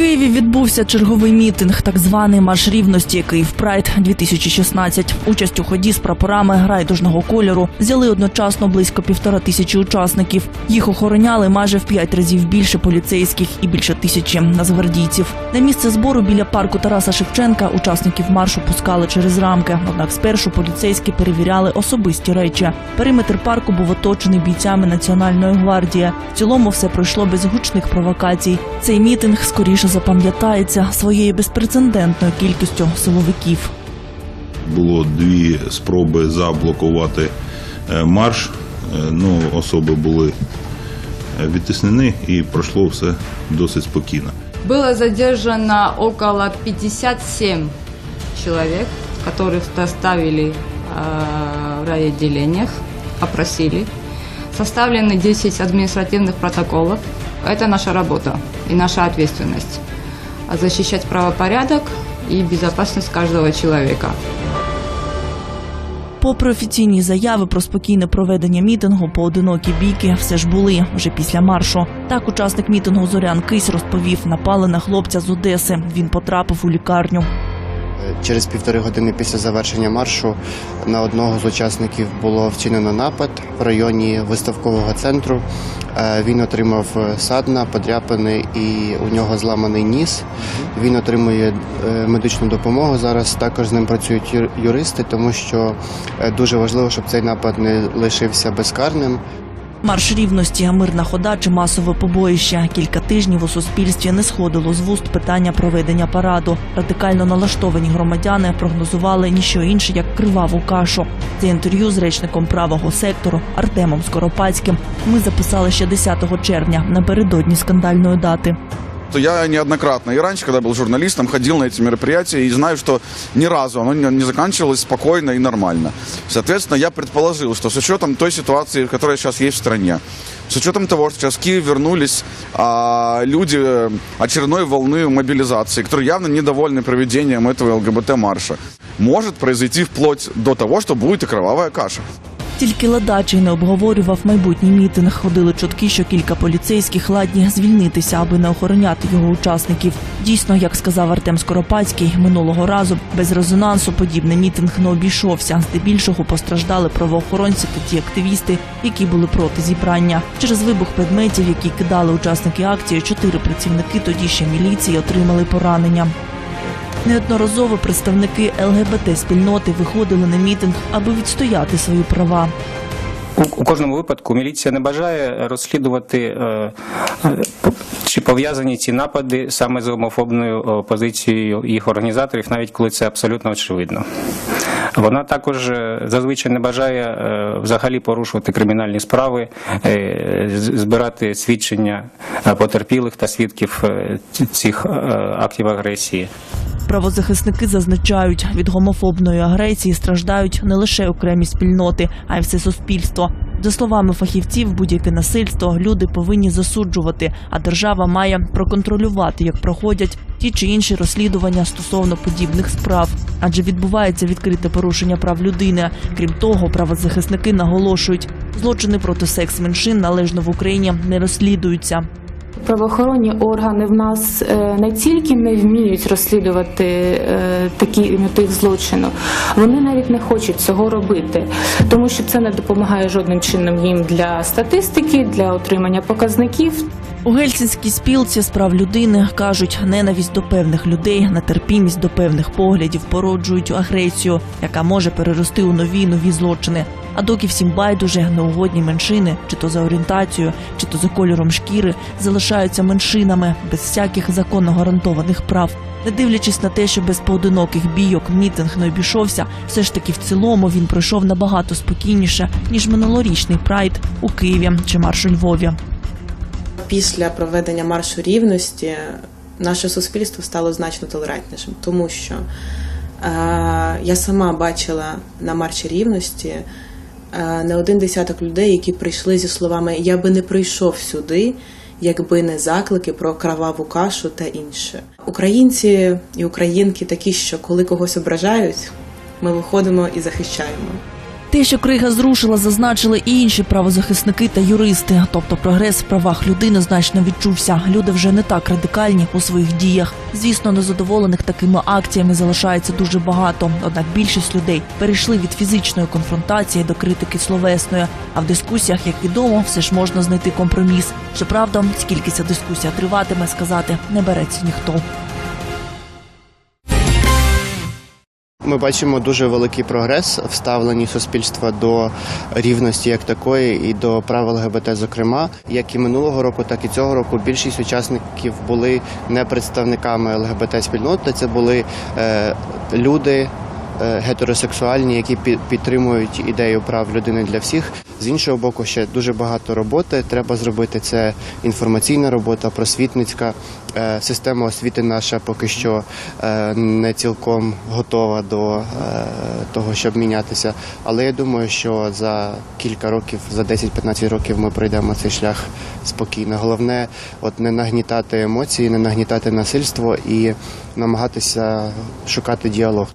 Києві відбувся черговий мітинг, так званий марш рівності Київ Прайд 2016 Участь у ході з прапорами райдужного кольору взяли одночасно близько півтора тисячі учасників. Їх охороняли майже в п'ять разів більше поліцейських і більше тисячі нацгвардійців. На місце збору біля парку Тараса Шевченка учасників маршу пускали через рамки. Однак спершу поліцейські перевіряли особисті речі. Периметр парку був оточений бійцями Національної гвардії. В цілому все пройшло без гучних провокацій. Цей мітинг скоріше запам'ятається своєю безпрецедентною кількістю силовиків. було дві спроби заблокувати е, марш. Е, Ну, особи були е, відтіснені і пройшло все досить спокійно. Было задержано около 57 человек, которых доставили э, в райотделениях, опросили. Составлены 10 административных протоколов. Это наша работа и наша ответственность. Защищать правопорядок и безопасность каждого человека. Попри офіційні заяви про спокійне проведення мітингу, поодинокі бійки все ж були вже після маршу. Так, учасник мітингу Зорян Кись розповів, напали на хлопця з Одеси. Він потрапив у лікарню. Через півтори години після завершення маршу на одного з учасників було вчинено напад в районі виставкового центру. Е, Він отримав садна, подряпини і у нього зламаний ніс. Він отримує е, медичну допомогу. Зараз також з ним працюють юр- юристи, тому що е, дуже важливо, щоб цей напад не лишився безкарним. Марш рівності, мирна хода чи масове побоїще. Кілька тижнів у суспільстві не сходило з вуст питання проведення параду. Радикально налаштовані громадяни прогнозували ніщо інше, як криваву кашу. Це інтерв'ю з речником правого сектору Артемом Скоропадським. Ми записали ще 10 червня напередодні скандальної дати. То Я неоднократно и раньше, когда был журналистом, ходил на эти мероприятия и знаю, что ни разу оно не не заканчивалось спокойно и нормально. Соответственно, я предположил, что с учетом той ситуации, которая сейчас есть в стране, с учетом того, что сейчас в Киев вернулись а, люди э, очередной волны мобилизации, которые явно недовольны проведением этого ЛГБТ-марша, может произойти вплоть до того, что будет и кровавая каша. Тільки ледачий не обговорював майбутній мітинг. Ходили чутки, що кілька поліцейських ладні звільнитися, аби не охороняти його учасників. Дійсно, як сказав Артем Скоропадський, минулого разу без резонансу подібний мітинг не обійшовся. Здебільшого постраждали правоохоронці та ті активісти, які були проти зібрання. Через вибух предметів, які кидали учасники акції, чотири працівники тоді ще міліції отримали поранення. Неодноразово представники ЛГБТ спільноти виходили на мітинг, аби відстояти свої права. У, кожному випадку міліція не бажає розслідувати е, е, чи пов'язані ці напади саме з гомофобною е, позицією їх організаторів, навіть коли це абсолютно очевидно. Вона також зазвичай не бажає взагалі порушувати кримінальні справи, збирати свідчення потерпілих та свідків цих актів агресії. Правозахисники зазначають, від гомофобної агресії страждають не лише окремі спільноти, а й все суспільство. За словами фахівців, будь-яке насильство люди повинні засуджувати, а держава має проконтролювати, як проходять ті чи інші розслідування стосовно подібних справ, адже відбувається відкрите порушення прав людини. Крім того, правозахисники наголошують, злочини проти секс-меншин належно в Україні не розслідуються. Правоохоронні органи в нас е, не тільки не вміють розслідувати е, такі тих злочину, вони навіть не хочуть цього робити, тому що це не допомагає жодним чином їм для статистики, для отримання показників. У Гельсінській спілці з прав людини кажуть, ненависть до певних людей, нетерпімість до певних поглядів породжують агресію, яка може перерости у нові нові злочини. А доки всім байдуже неугодні меншини, чи то за орієнтацією, чи то за кольором шкіри, залишаються меншинами без всяких законно гарантованих прав. Не дивлячись на те, що без поодиноких бійок мітинг не обійшовся, все ж таки в цілому він пройшов набагато спокійніше ніж минулорічний прайд у Києві чи марш у Львові. Після проведення маршу рівності наше суспільство стало значно толерантнішим, тому що е, я сама бачила на марші рівності е, не один десяток людей, які прийшли зі словами Я би не прийшов сюди, якби не заклики про кроваву кашу та інше. Українці і українки такі, що коли когось ображають, ми виходимо і захищаємо. Те, що крига зрушила, зазначили і інші правозахисники та юристи. Тобто прогрес в правах людини значно відчувся. Люди вже не так радикальні у своїх діях. Звісно, незадоволених такими акціями залишається дуже багато. Однак більшість людей перейшли від фізичної конфронтації до критики словесної. А в дискусіях, як відомо, все ж можна знайти компроміс. Щоправда, скільки ця дискусія триватиме, сказати не береться ніхто. Ми бачимо дуже великий прогрес в ставленні суспільства до рівності як такої і до прав ЛГБТ, зокрема, як і минулого року, так і цього року. Більшість учасників були не представниками ЛГБТ спільноти. Це були е, люди. е, Гетеросексуальні, які підтримують ідею прав людини для всіх. З іншого боку, ще дуже багато роботи треба зробити. Це інформаційна робота, просвітницька. Е, Система освіти наша поки що е, не цілком готова до е, того, щоб мінятися. Але я думаю, що за кілька років, за 10-15 років ми пройдемо цей шлях спокійно. Головне, от не нагнітати емоції, не нагнітати насильство і намагатися шукати діалог.